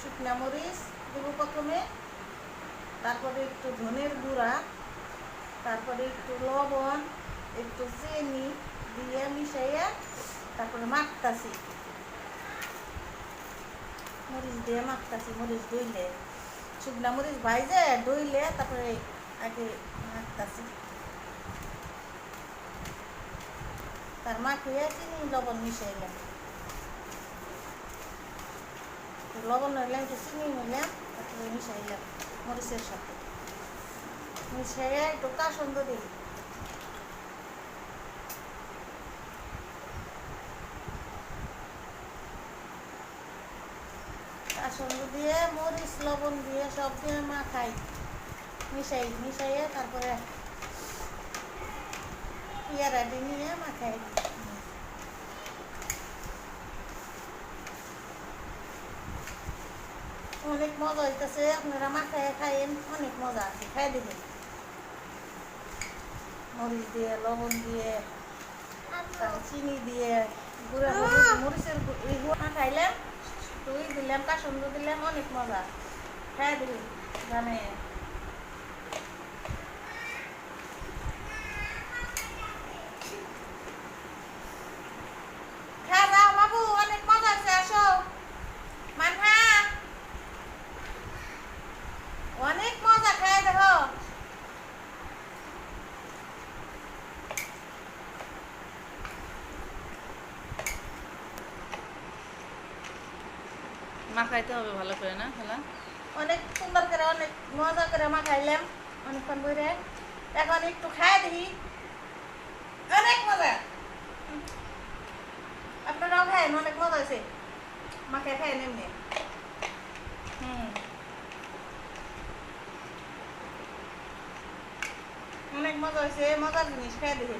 শুকনা মরিচ দেব প্রথমে, তারপরে একটু ধনের গুঁড়া, তারপরে একটু লবণ, একটু চিনি দিয়ে মিশাইয়া তারপরে মাখতাছি। মরিচ দিয়ে মাখতাছি, মরিচ দইলে শুকনা মরিচ ভাইজে দইলে তারপরে আগে মাখতাছি। তার মাখিয়ে চিনি, লবণ মিশাইলাম। লবণ নিলাম একটু চিনি নিলাম তারপরে মিশাইলাম মরিচের সাথে মিশাইয়া একটু কাসন্দ দিই কাসন্দ দিয়ে মরিচ লবণ দিয়ে সব দিয়ে মাখাই মিশাই মিশাইয়ে তারপরে পেয়ারা দিয়ে নিয়ে মাখাই দিই অনেক মজা হইতেছে আপনারা মাখায় খাইয়েন অনেক মজা আছে খাই দেবেন মরিচ দিয়ে লবণ দিয়ে চিনি দিয়ে গুঁড়া মরিচের গুঁড়া খাইলাম তুই দিলাম কাসন্দ দিলাম অনেক মজা খাই দেবেন জানে খা যাও বাবু অনেক মজা আছে আসো মানহা অনেক মজা খাই দেখো মাখাইতে হবে ভালো করে না খালা? অনেক সুন্দর করে অনেক মজা করে মা খাইলাম। অনেকক্ষণ ধরে এখন একটু খাই দেখি। অনেক মজা। আপনারাও খায়েন অনেক মজা আছে মাকে খায় এমনি। হুম। অনেক মজা হয়েছে মজার জিনিস খাই দেখি।